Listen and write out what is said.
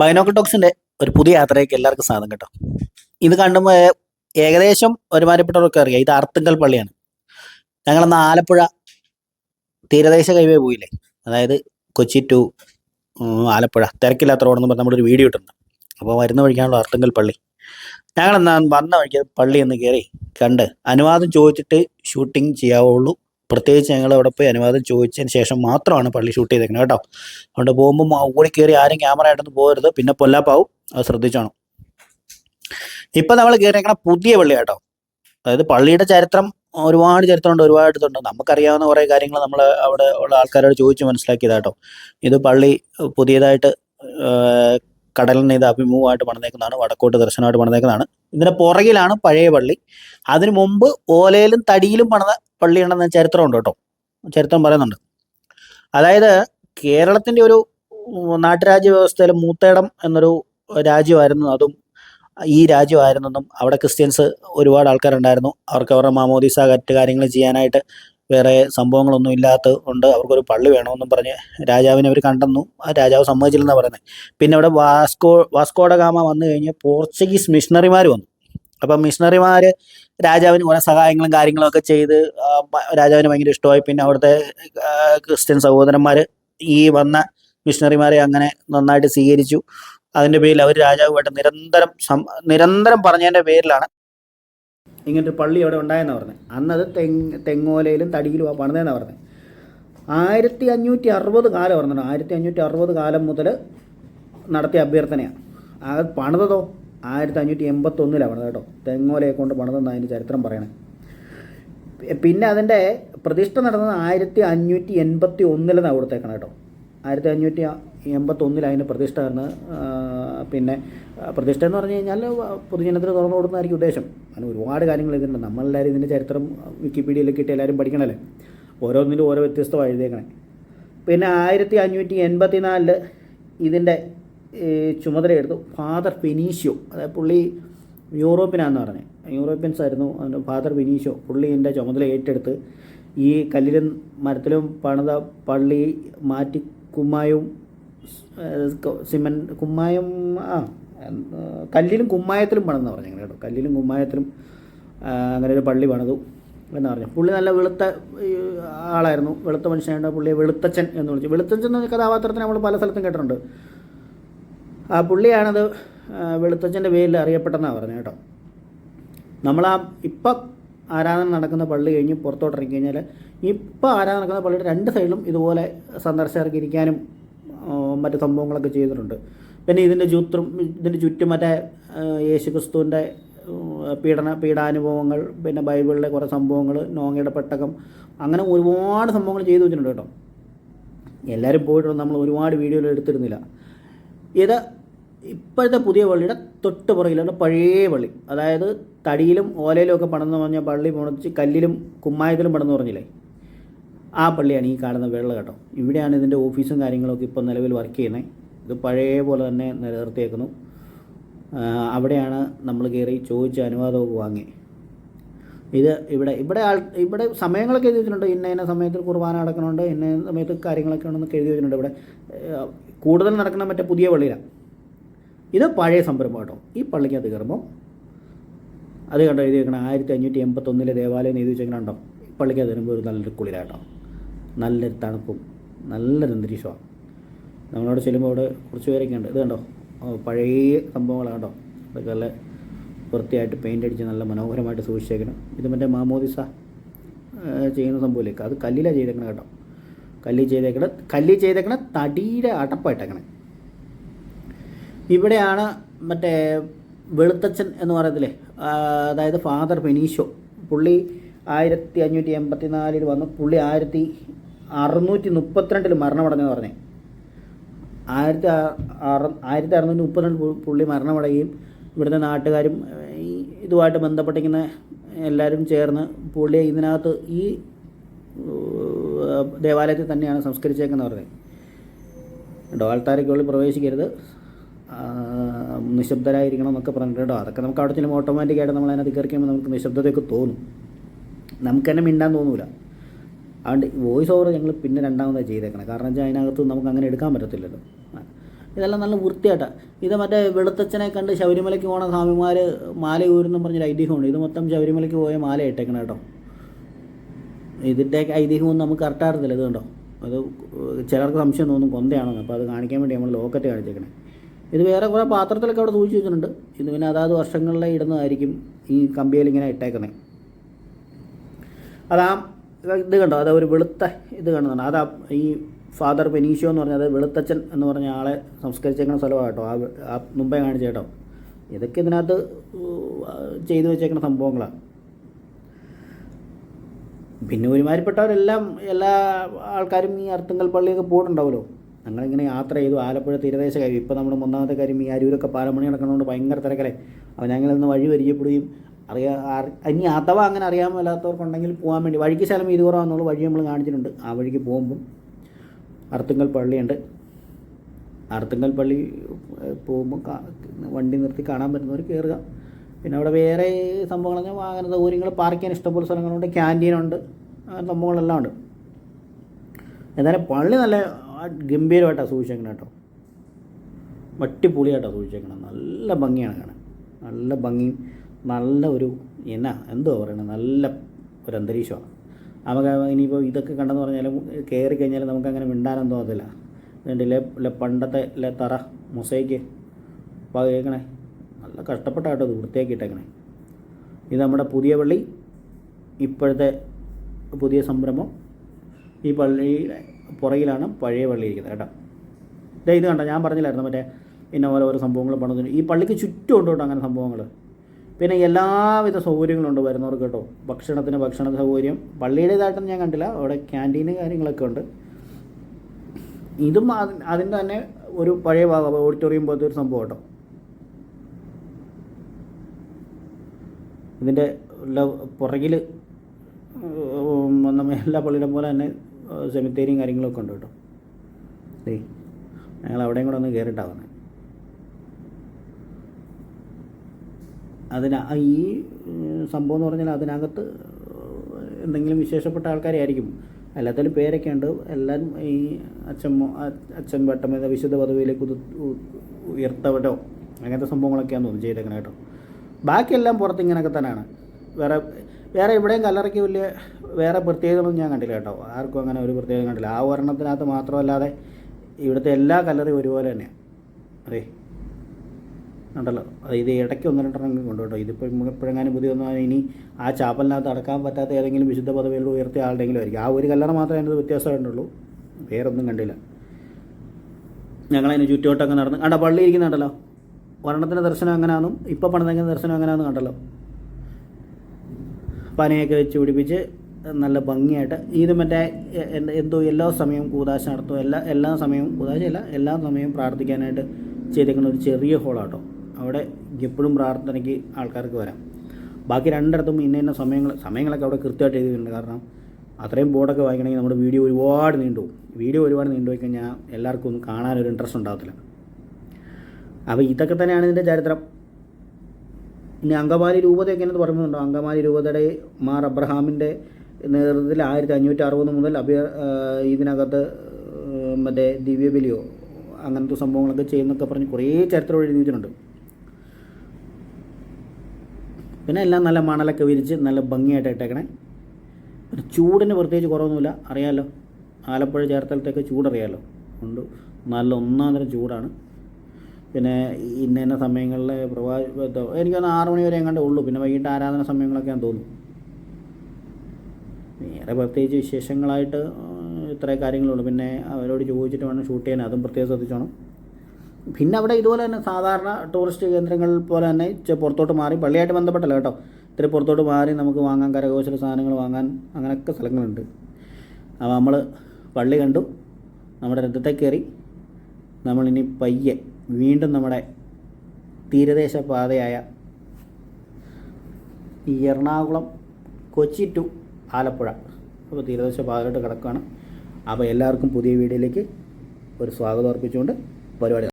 ബൈനോക്കൽ ടോക്സിന്റെ ഒരു പുതിയ യാത്രയ്ക്ക് എല്ലാവർക്കും സാധനം കേട്ടോ. ഇത് കാണുമ്പോൾ ഏകദേശം ഒരുമാതിരിപ്പെട്ടവർക്ക് അറിയാം. ഇത് അർത്തുങ്കൽ പള്ളിയാണ്. ഞങ്ങളന്ന് ആലപ്പുഴ തീരദേശ ഹൈവേ പോയില്ലേ? അതായത് കൊച്ചി ടു ആലപ്പുഴ. തിരക്കില്ലാത്ത റോഡെന്ന് പറഞ്ഞ് നമ്മളൊരു വീഡിയോ ഇട്ടുണ്ട് അപ്പോൾ വരുന്ന വഴിക്കാണല്ലോ അർത്തുങ്കൽ പള്ളി. ഞങ്ങളെന്നാ വന്ന വഴിക്ക് പള്ളി എന്ന് കയറി കണ്ട് അനുവാദം ചോദിച്ചിട്ട് ഷൂട്ടിംഗ് ചെയ്യാവുള്ളൂ. പ്രത്യേകിച്ച് ഞങ്ങൾ അവിടെ പോയി അനുവാദം ചോദിച്ചതിന് ശേഷം മാത്രമാണ് പള്ളി ഷൂട്ട് ചെയ്തേക്കുന്നത് കേട്ടോ. അതുകൊണ്ട് പോകുമ്പോൾ ഓടി കയറി ആരും ക്യാമറ ആയിട്ടൊന്നും പോകരുത്. പിന്നെ പൊല്ലാപ്പാവും. അത് ശ്രദ്ധിച്ചോണം. ഇപ്പൊ നമ്മൾ കയറിയേക്കണ പുതിയ പള്ളി കേട്ടോ. അതായത് പള്ളിയുടെ ചരിത്രം ഒരുപാട് ചരിത്രമുണ്ട് ഒരുപാട് ഇതുണ്ട്. നമുക്കറിയാവുന്ന കുറേ കാര്യങ്ങൾ നമ്മൾ അവിടെ ഉള്ള ആൾക്കാരോട് ചോദിച്ച് മനസ്സിലാക്കിയതാട്ടോ ഇത് പള്ളി പുതിയതായിട്ട് കടലിന് ഇത് അഭിമുഖമായിട്ട് പണിതേക്കുന്നതാണ് വടക്കോട്ട് ദർശനമായിട്ട് പണിതേക്കുന്നതാണ്. ഇതിന് പുറകിലാണ് പഴയ പള്ളി. അതിനു മുമ്പ് ഓലയിലും തടിയിലും പണിത പള്ളിയുണ്ടെന്ന് ചരിത്രമുണ്ട് കേട്ടോ. ചരിത്രം പറയുന്നുണ്ട്. അതായത് കേരളത്തിന്റെ ഒരു നാട്ടുരാജ്യ വ്യവസ്ഥയിൽ മൂത്തേടം എന്നൊരു രാജ്യമായിരുന്നു. അതും ഈ രാജ്യമായിരുന്നെന്നും അവിടെ ക്രിസ്ത്യൻസ് ഒരുപാട് ആൾക്കാരുണ്ടായിരുന്നു. അവർക്ക് അവരുടെ മാമോദീസ കറ്റ് കാര്യങ്ങൾ ചെയ്യാനായിട്ട് വേറെ സംഭവങ്ങളൊന്നും ഇല്ലാത്ത കൊണ്ട് അവർക്കൊരു പള്ളി വേണമെന്നും പറഞ്ഞ് രാജാവിനെ അവർ കണ്ടെന്നു. ആ രാജാവ് സമ്മതിച്ചില്ലെന്നാണ് പറയുന്നത് പിന്നെ അവിടെ വാസ്കോ വാസ്കോഡഗാമ വന്നു കഴിഞ്ഞ് പോർച്ചുഗീസ് മിഷണറിമാർ വന്നു. അപ്പം മിഷണറിമാർ രാജാവിന് കുറേ സഹായങ്ങളും കാര്യങ്ങളും ഒക്കെ ചെയ്ത് രാജാവിന് ഭയങ്കര ഇഷ്ടമായി. പിന്നെ അവിടുത്തെ ക്രിസ്ത്യൻ സഹോദരന്മാർ ഈ വന്ന മിഷണറിമാരെ അങ്ങനെ നന്നായിട്ട് സ്വീകരിച്ചു. അതിന്റെ പേരിൽ അവർ രാജാവുമായിട്ട് നിരന്തരം നിരന്തരം പറഞ്ഞതിന്റെ പേരിലാണ് ഇങ്ങനൊരു പള്ളി അവിടെ ഉണ്ടായെന്നാണ് പറഞ്ഞത് അന്നത് തെങ്ങ് തെങ്ങോലയിലും തടിയിലും ആ പണിതെന്നാണ് പറഞ്ഞത് ആയിരത്തി അഞ്ഞൂറ്റി അറുപത് കാലം പറഞ്ഞത് ആയിരത്തി അഞ്ഞൂറ്റി അറുപത് കാലം മുതൽ നടത്തിയ അഭ്യർത്ഥനയാണ് അത് പണിതതോ ആയിരത്തി അഞ്ഞൂറ്റി എൺപത്തൊന്നിലാണ് പണിത് കേട്ടോ. തെങ്ങോലയെ കൊണ്ട് പണിതെന്ന് അതിന്റെ ചരിത്രം പറയണേ. പിന്നെ അതിന്റെ പ്രതിഷ്ഠ നടന്നത് ആയിരത്തി അഞ്ഞൂറ്റി എൺപത്തി ഒന്നിലെന്നാണ് കൊടുത്തേക്കണം കേട്ടോ. ആയിരത്തി അഞ്ഞൂറ്റി എൺപത്തൊന്നിൽ അതിന്റെ പ്രതിഷ്ഠ എന്ന് പിന്നെ പ്രതിഷ്ഠ എന്ന് പറഞ്ഞു കഴിഞ്ഞാൽ പൊതുജനത്തിന് തുറന്നു കൊടുക്കുന്നതായിരിക്കും ഉദ്ദേശം. അങ്ങനെ ഒരുപാട് കാര്യങ്ങൾ ഇതിനുണ്ട്. നമ്മളെല്ലാവരും ഇതിന്റെ ചരിത്രം വിക്കിപീഡിയയിൽ കിട്ടിയ എല്ലാവരും പഠിക്കണമല്ലേ ഓരോന്നിനും ഓരോ വ്യത്യസ്തമായി എഴുതിയേക്കണേ. പിന്നെ ആയിരത്തി അഞ്ഞൂറ്റി എൺപത്തി നാലിൽ ഇതിന്റെ ചുമതലയെടുത്തു ഫാദർ ഫിനീഷ്യോ. അതായത് പുള്ളി യൂറോപ്പിനാന്ന് പറഞ്ഞത് യൂറോപ്യൻസ് ആയിരുന്നു ഫാദർ ഫിനീഷ്യോ. പുള്ളി എന്റെ ചുമതല ഏറ്റെടുത്ത് ഈ കല്ലിലും മരത്തിലും പണിത പള്ളി മാറ്റി കുമ്മായവും സിമൻ കുമ്മായം ആ കല്ലിലും കുമ്മായത്തിലും പണിതെന്ന് പറഞ്ഞു കേട്ടോ. കല്ലിലും കുമ്മായത്തിലും അങ്ങനെ ഒരു പള്ളി പണിതു എന്ന് പറഞ്ഞു. പുള്ളി നല്ല വെളുത്ത ആളായിരുന്നു. വെളുത്ത മനുഷ്യനായിട്ട് പുള്ളിയെ വെളുത്തച്ഛൻ എന്ന് വിളിച്ചു. വെളുത്തച്ഛൻ എന്ന കഥാപാത്രത്തിന് നമ്മൾ പല സ്ഥലത്തും കേട്ടിട്ടുണ്ട്. ആ പുള്ളിയാണത് വെളുത്തച്ഛന്റെ പേരിൽ അറിയപ്പെട്ടെന്നാണ് പറഞ്ഞത് കേട്ടോ. നമ്മൾ ആ ഇപ്പം ആരാധന നടക്കുന്ന പള്ളി കഴിഞ്ഞ് പുറത്തോട്ട് ഇറങ്ങി കഴിഞ്ഞാൽ ഇപ്പം ആരാധന നടക്കുന്ന പള്ളിയുടെ രണ്ട് സൈഡിലും ഇതുപോലെ സന്ദർശകർക്ക് ഇരിക്കാനും മറ്റു സംഭവങ്ങളൊക്കെ ചെയ്തിട്ടുണ്ട്. പിന്നെ ഇതിന്റെ ചുറ്റും ഇതിന്റെ ചുറ്റും മറ്റേ യേശുക്രിസ്തുവിന്റെ പീഡന പീഡാനുഭവങ്ങൾ പിന്നെ ബൈബിളിലെ കുറേ സംഭവങ്ങൾ നോങ്ങയുടെ പെട്ടകം അങ്ങനെ ഒരുപാട് സംഭവങ്ങൾ ചെയ്തു വെച്ചിട്ടുണ്ട് കേട്ടോ. എല്ലാവരും പോയിട്ടുണ്ട് നമ്മൾ ഒരുപാട് വീഡിയോയിൽ എടുത്തിരുന്നില്ല. ഇത് ഇപ്പോഴത്തെ പുതിയ പള്ളിയുടെ തൊട്ട് പുറകിലാണ് പഴയ പള്ളി. അതായത് തടിയിലും ഓലയിലും ഒക്കെ പണന്ന് പറഞ്ഞ പള്ളി പൊണിച്ച് കല്ലിലും കുമ്മായത്തിലും പണന്ന് പറഞ്ഞില്ലേ? ആ പള്ളിയാണ് ഈ കാണുന്ന വെള്ള കേട്ടോ ഇവിടെയാണ് ഇതിന്റെ ഓഫീസും കാര്യങ്ങളൊക്കെ ഇപ്പോൾ നിലവിൽ വർക്ക് ചെയ്യുന്നത് ഇത് പഴയ പോലെ തന്നെ നിലനിർത്തിയേക്കുന്നു. അവിടെയാണ് നമ്മൾ കയറി ചോദിച്ച അനുവാദമൊക്കെ വാങ്ങി. ഇത് ഇവിടെ ഇവിടെ ആൾ ഇവിടെ സമയങ്ങളൊക്കെ എഴുതി വെച്ചിട്ടുണ്ട്. ഇന്ന ഇന്ന സമയത്തിൽ കുർബാന നടക്കണമുണ്ട് ഇന്ന സമയത്ത് കാര്യങ്ങളൊക്കെ ഉണ്ടെന്നൊക്കെ എഴുതി വെച്ചിട്ടുണ്ട് ഇവിടെ. കൂടുതൽ നടക്കുന്ന മറ്റേ പുതിയ പള്ളിയിലാണ് ഇത് പഴയ സംരംഭം കേട്ടോ. ഈ പള്ളിക്കകത്ത് കയറുമ്പോൾ അത് കണ്ടോ എഴുതി വെക്കണം? ആയിരത്തി അഞ്ഞൂറ്റി എൺപത്തൊന്നിലെ ദേവാലയം എഴുതി വെച്ചേക്കണുണ്ടോ പള്ളിക്കകത്ത് വരുമ്പോൾ ഒരു നല്ലൊരു കുളിരാട്ടോ. നല്ലൊരു തണുപ്പും നല്ലൊരു അന്തരീക്ഷമാണ്. നമ്മളവിടെ ചെല്ലുമ്പോൾ അവിടെ കുറച്ച് പേരൊക്കെ ഉണ്ട്. ഇത് കണ്ടോ? പഴയ സംഭവങ്ങളാണ് കേട്ടോ അതൊക്കെ നല്ല വൃത്തിയായിട്ട് പെയിന്റ് അടിച്ച് നല്ല മനോഹരമായിട്ട് സൂക്ഷിച്ചേക്കണം. ഇത് മറ്റേ മാമോദിസ ചെയ്യുന്ന സംഭവമില്ലേ? അത് കല്ലിലാണ് ചെയ്തേക്കണം കേട്ടോ. കല്ലിൽ ചെയ്തേക്കണം കല്ലിൽ ചെയ്തേക്കണ തടിയുടെ അടപ്പായിട്ടേക്കണേ. ഇവിടെയാണ് മറ്റേ വെളുത്തച്ഛൻ എന്ന് പറയത്തില്ലേ അതായത് ഫാദർ ഫെനീഷോ. പുള്ളി ആയിരത്തി അഞ്ഞൂറ്റി എൺപത്തി നാലിൽ വന്നു. പുള്ളി ആയിരത്തി അറുന്നൂറ്റി മുപ്പത്തിരണ്ടിൽ മരണമടഞ്ഞെന്ന് പറഞ്ഞേ. ആയിരത്തി അറു ആയിരത്തി അറുന്നൂറ്റി മുപ്പത്തിരണ്ട് പുള്ളി മരണമടയുകയും ഇവിടുത്തെ നാട്ടുകാരും ഇതുമായിട്ട് ബന്ധപ്പെട്ടിരിക്കുന്ന എല്ലാവരും ചേർന്ന് പുള്ളിയെ ഇതിനകത്ത് ഈ ദേവാലയത്തിൽ തന്നെയാണ് സംസ്കരിച്ചേക്കുന്നത് പറഞ്ഞത് കേട്ടോ ആൾത്താരയ്ക്കുള്ളിൽ പ്രവേശിക്കരുത്. നിശബ്ദരായിരിക്കണം എന്നൊക്കെ പറഞ്ഞിട്ടുണ്ടോ അതൊക്കെ നമുക്ക് അവിടെ ചെല്ലുമ്പോൾ ഓട്ടോമാറ്റിക്കായിട്ട് നമ്മൾ അതിനകത്ത് കയറി കഴിയുമ്പോൾ നമുക്ക് നിശബ്ദതയൊക്കെ തോന്നും. നമുക്ക് തന്നെ മിണ്ടാൻ തോന്നൂല. അതുകൊണ്ട് വോയിസ് ഓവർ ഞങ്ങൾ പിന്നെ രണ്ടാമതാണ് ചെയ്തേക്കണം. കാരണം വെച്ചാൽ അതിനകത്ത് നമുക്ക് അങ്ങനെ എടുക്കാൻ പറ്റത്തില്ലല്ലോ. ഇതെല്ലാം നല്ല വൃത്തിയായിട്ടാണ് ഇത് മറ്റേ വെളുത്തച്ഛനെ കണ്ട് ശബരിമലയ്ക്ക് പോണ സ്വാമിമാർ മാല ഊരുന്നു പറഞ്ഞൊരു ഐതിഹ്യമുണ്ട്. ഇത് മൊത്തം ശബരിമലയ്ക്ക് പോയ മാല ഇട്ടേക്കണം കേട്ടോ. ഇതിന്റെ ഐതിഹ്യമൊന്നും നമുക്ക് കറക്റ്റ് അറിയത്തില്ല ഇത് കണ്ടോ? അത് ചിലർക്ക് സംശയം തോന്നും കൊന്തയാണെന്ന്. അപ്പോൾ അത് കാണിക്കാൻ വേണ്ടി നമ്മൾ ലോക്കറ്റ് കാണിച്ചേക്കണേ. ഇത് വേറെ കുറേ പാത്രത്തിലൊക്കെ അവിടെ സൂക്ഷിച്ച് വെച്ചിട്ടുണ്ട്. ഇത് പിന്നെ അതാത് വർഷങ്ങളിലെ ഇടുന്നതായിരിക്കും ഈ കമ്പിയിൽ ഇങ്ങനെ ഇട്ടേക്കുന്നത് അതാ ഇത് കണ്ടോ? അത് ഒരു വെളുത്ത ഇത് കാണുന്നുണ്ട്. അതാ ഈ ഫാദർ പെനീഷ്യോ എന്ന് പറഞ്ഞാൽ അത് വെളുത്തച്ഛൻ എന്ന് പറഞ്ഞ ആളെ സംസ്കരിച്ചേക്കുന്ന സ്ഥലമാണ് ആ ആ മുമ്പേ കാണിച്ച കേട്ടോ. ഇതൊക്കെ ഇതിനകത്ത് ചെയ്തു വെച്ചേക്കുന്ന സംഭവങ്ങളാണ് പിന്നെ ഒരുമാതിരിപ്പെട്ടവരെല്ലാം എല്ലാ ആൾക്കാരും ഈ അർത്തുങ്കൽ പള്ളിയൊക്കെ പോയിട്ടുണ്ടാവുമല്ലോ. ഞങ്ങളിങ്ങനെ യാത്ര ചെയ്തു. ആലപ്പുഴ തീരദേശ കാര്യം. ഇപ്പോൾ നമ്മുടെ ഒന്നാമത്തെ കാര്യം ഈ അരൂരൊക്കെ പാലമണി നടക്കണതുകൊണ്ട് ഭയങ്കര തിരക്കലേ അപ്പോൾ ഞങ്ങളിന്ന് വഴി പരിചയപ്പെടുകയും അറിയാ ഇനി അഥവാ അങ്ങനെ അറിയാൻ മേലാത്തവർക്കുണ്ടെങ്കിൽ പോകാൻ വേണ്ടി വഴിക്ക് ശലം ഇത് കുറവാന്നുള്ള വഴി നമ്മൾ കാണിച്ചിട്ടുണ്ട്. ആ വഴിക്ക് പോകുമ്പം അർത്തുങ്കൽ പള്ളിയുണ്ട്. അർത്തുങ്കൽ പള്ളി പോകുമ്പോൾ വണ്ടി നിർത്തി കാണാൻ പറ്റുന്നവർ കയറുക പിന്നെ അവിടെ വേറെ സംഭവങ്ങൾ വാഹന സൗകര്യങ്ങൾ പാർക്ക് ചെയ്യാൻ ഇഷ്ടംപോലെ സ്ഥലങ്ങളുണ്ട് ക്യാന്റീനുണ്ട് അങ്ങനെ സംഭവങ്ങളെല്ലാം ഉണ്ട്. എന്നാലും പള്ളി നല്ല ഗംഭീരമായിട്ടാണ് സൂക്ഷിച്ചേക്കണം കേട്ടോ. വട്ടിപ്പൊളിയായിട്ടാണ് സൂക്ഷിച്ചേക്കണം. നല്ല ഭംഗിയാണ് കാണാൻ. നല്ല ഭംഗിയും നല്ല ഒരു എന്നാ എന്തോ പറയണത് നല്ല ഒരു അന്തരീക്ഷമാണ്. നമുക്ക് ഇനിയിപ്പോൾ ഇതൊക്കെ കണ്ടെന്ന് പറഞ്ഞാൽ കയറി കഴിഞ്ഞാൽ നമുക്കങ്ങനെ മിണ്ടാനൊന്നും തോന്നത്തില്ല. ഇല്ല പണ്ടത്തെ ഇല്ല തറ മൊസൈക്ക് അപ്പോൾ കേൾക്കണേ നല്ല കഷ്ടപ്പെട്ടാട്ടോ ഇത് വൃത്തിയാക്കി ഇട്ടേക്കണേ ഇത് നമ്മുടെ പുതിയ പള്ളി ഇപ്പോഴത്തെ പുതിയ സംരംഭം. ഈ പള്ളിയുടെ പുറകിലാണ് പഴയ പള്ളി ഇരിക്കുന്നത് കേട്ടോ. ദേ ഇത് കണ്ടോ ഞാൻ പറഞ്ഞില്ലായിരുന്നു മറ്റേ ഇന്ന പോലെ ഓരോ സംഭവങ്ങൾ പണിതിന്. ഈ പള്ളിക്ക് ചുറ്റും ഉണ്ട് കേട്ടോ അങ്ങനെ സംഭവങ്ങൾ പിന്നെ എല്ലാവിധ സൗകര്യങ്ങളുണ്ട് വരുന്നവർക്ക് കേട്ടോ. ഭക്ഷണത്തിന് ഭക്ഷണ സൗകര്യം. പള്ളിയുടേതായിട്ടൊന്നും ഞാൻ കണ്ടില്ല. അവിടെ ക്യാന്റീന് കാര്യങ്ങളൊക്കെ ഉണ്ട്. ഇതും അതി- അതിന്റെ തന്നെ ഒരു പഴയ ഭാഗം ഓഡിറ്റോറിയം പോലത്തെ ഒരു സംഭവം കേട്ടോ. ഇതിന്റെ പുറകിൽ നമ്മ എല്ലാ പള്ളിയുടെ പോലെ തന്നെ സെമിത്തേരിയും കാര്യങ്ങളൊക്കെ ഉണ്ട് കേട്ടോ. ഞങ്ങൾ അവിടെയും കൂടെ ഒന്ന് കയറിയിട്ടാണ് അതിന് ഈ സംഭവം എന്ന് പറഞ്ഞാൽ അതിനകത്ത് എന്തെങ്കിലും വിശേഷപ്പെട്ട ആൾക്കാരെ ആയിരിക്കും എല്ലാത്തിലും പേരൊക്കെ ഉണ്ട്. എല്ലാവരും ഈ അച്ഛൻ അച്ഛൻ വട്ടമേത വിശുദ്ധ പദവിയിലേക്ക് ഉയർത്തവരോ? അങ്ങനത്തെ സംഭവങ്ങളൊക്കെയാണെന്ന് തോന്നുന്നു ചെയ്തേക്കണ കേട്ടോ. ബാക്കിയെല്ലാം പുറത്ത് ഇങ്ങനെയൊക്കെ തന്നെയാണ്. വേറെ വേറെ ഇവിടെയും കല്ലറയ്ക്ക് വലിയ വേറെ പ്രത്യേകതകളൊന്നും ഞാൻ കണ്ടില്ല കേട്ടോ. ആർക്കും അങ്ങനെ ഒരു പ്രത്യേകത കണ്ടില്ല. ആ ഒരെണ്ണത്തിനകത്ത് മാത്രമല്ലാതെ ഇവിടുത്തെ എല്ലാ കല്ലറയും ഒരുപോലെ തന്നെയാണ് അതെ. ഉണ്ടല്ലോ. ഇത് ഇടയ്ക്ക് ഒന്ന് രണ്ടെണ്ണം കൊണ്ട് കേട്ടോ. ഇതിപ്പോൾ ഇപ്പോഴെങ്ങാനും പുതിയ ഒന്നും ഇനി ആ ചാപ്പലിനകത്ത് അടക്കാൻ പറ്റാത്ത ഏതെങ്കിലും വിശുദ്ധ പദവിയിൽ ഉയർത്തിയ ആളുടെങ്കിലും ആയിരിക്കും. ആ ഒരു കല്ലറ മാത്രമേ അതിനകത്ത് വ്യത്യാസമായിട്ടുള്ളൂ. വേറൊന്നും കണ്ടില്ല. ഞങ്ങളതിന് ചുറ്റുവട്ടമൊക്കെ നടന്ന് കണ്ട പള്ളി ഇരിക്കുന്നുണ്ടല്ലോ. ഒരെണ്ണത്തിന്റെ ദർശനം എങ്ങനെയാണെന്നും ഇപ്പോൾ പണിതെങ്കിൽ ദർശനം എങ്ങനെയാണെന്ന് കണ്ടല്ലോ. പനയൊക്കെ വെച്ച് പിടിപ്പിച്ച് നല്ല ഭംഗിയായിട്ട് ഇത് മറ്റേ എന്തോ എല്ലാ സമയവും കൂതാശ നടത്തും. എല്ലാ എല്ലാ സമയവും കൂതാശയല്ല എല്ലാ സമയവും പ്രാർത്ഥിക്കാനായിട്ട് ചെയ്തേക്കുന്ന ഒരു ചെറിയ ഹോളാട്ടോ. അവിടെ എപ്പോഴും പ്രാർത്ഥനയ്ക്ക് ആൾക്കാർക്ക് വരാം. ബാക്കി രണ്ടിടത്തും ഇന്ന ഇന്ന സമയങ്ങൾ സമയങ്ങളൊക്കെ അവിടെ കൃത്യമായിട്ട് എഴുതിയിട്ടുണ്ട്. കാരണം അത്രയും ബോർഡൊക്കെ വായിക്കണമെങ്കിൽ നമ്മുടെ വീഡിയോ ഒരുപാട് നീണ്ടുപോകും വീഡിയോ ഒരുപാട് നീണ്ടുപോയി കഴിഞ്ഞാൽ എല്ലാവർക്കും ഒന്നും കാണാനൊരു ഇൻട്രസ്റ്റ് ഉണ്ടാകത്തില്ല. അപ്പോൾ ഇതൊക്കെ തന്നെയാണ് ഇതിന്റെ ചരിത്രം. ഇനി അങ്കമാലി രൂപതയൊക്കെ എന്നത് പറയുന്നുണ്ടോ? അങ്കമാലി രൂപതയുടെ മാർ അബ്രഹാമിന്റെ നേതൃത്വത്തിൽ ആയിരത്തി അഞ്ഞൂറ്റി അറുപത് മുതൽ അഭ്യ ഇതിനകത്ത് മറ്റേ ദിവ്യബലിയോ അങ്ങനത്തെ സംഭവങ്ങളൊക്കെ ചെയ്യുന്നൊക്കെ പറഞ്ഞ് കുറേ ചരിത്രം എഴുതി വെച്ചിട്ടുണ്ട് പിന്നെ എല്ലാം നല്ല മണലൊക്കെ വിരിച്ച് നല്ല ഭംഗിയായിട്ട് ഇട്ടേക്കണേ. പിന്നെ ചൂടിന് പ്രത്യേകിച്ച് കുറവൊന്നുമില്ല. അറിയാമല്ലോ ആലപ്പുഴ ചേർത്തലത്തേക്ക് ചൂടറിയാമല്ലോ ഉണ്ട് നല്ല ഒന്നാം തരം ചൂടാണ്. പിന്നെ ഇന്ന ഇന്ന സമയങ്ങളിൽ പ്രവാ എനിക്കൊന്ന് ആറു മണി വരെ എങ്ങാണ്ടേ ഉള്ളൂ. പിന്നെ വൈകിട്ട് ആരാധന സമയങ്ങളൊക്കെ ഞാൻ തോന്നുന്നു വേറെ പ്രത്യേകിച്ച് വിശേഷങ്ങളായിട്ട് ഇത്രയും കാര്യങ്ങളുള്ളൂ. പിന്നെ അവരോട് ചോദിച്ചിട്ട് വേണം ഷൂട്ട് ചെയ്യാൻ. അതും പ്രത്യേകം ശ്രദ്ധിച്ചോണം. പിന്നെ അവിടെ ഇതുപോലെ തന്നെ സാധാരണ ടൂറിസ്റ്റ് കേന്ദ്രങ്ങൾ പോലെ തന്നെ പുറത്തോട്ട് മാറി പള്ളിയായിട്ട് ബന്ധപ്പെട്ടല്ല കേട്ടോ. ഇത്തിരി പുറത്തോട്ട് മാറി നമുക്ക് വാങ്ങാൻ കരകൗശല സാധനങ്ങൾ വാങ്ങാൻ അങ്ങനെയൊക്കെ സ്ഥലങ്ങളുണ്ട്. അപ്പോൾ നമ്മൾ പള്ളി കണ്ടു. നമ്മുടെ രഥത്തെ കയറി നമ്മളിനി പയ്യെ വീണ്ടും നമ്മുടെ തീരദേശ പാതയായ ഈ എറണാകുളം കൊച്ചി ടു ആലപ്പുഴ. അപ്പോൾ തീരദേശ പാതയിലോട്ട് കിടക്കുകയാണ് അപ്പോൾ എല്ലാവർക്കും പുതിയ വീഡിയോയിലേക്ക് ഒരു സ്വാഗതം അർപ്പിച്ചുകൊണ്ട് പരിപാടി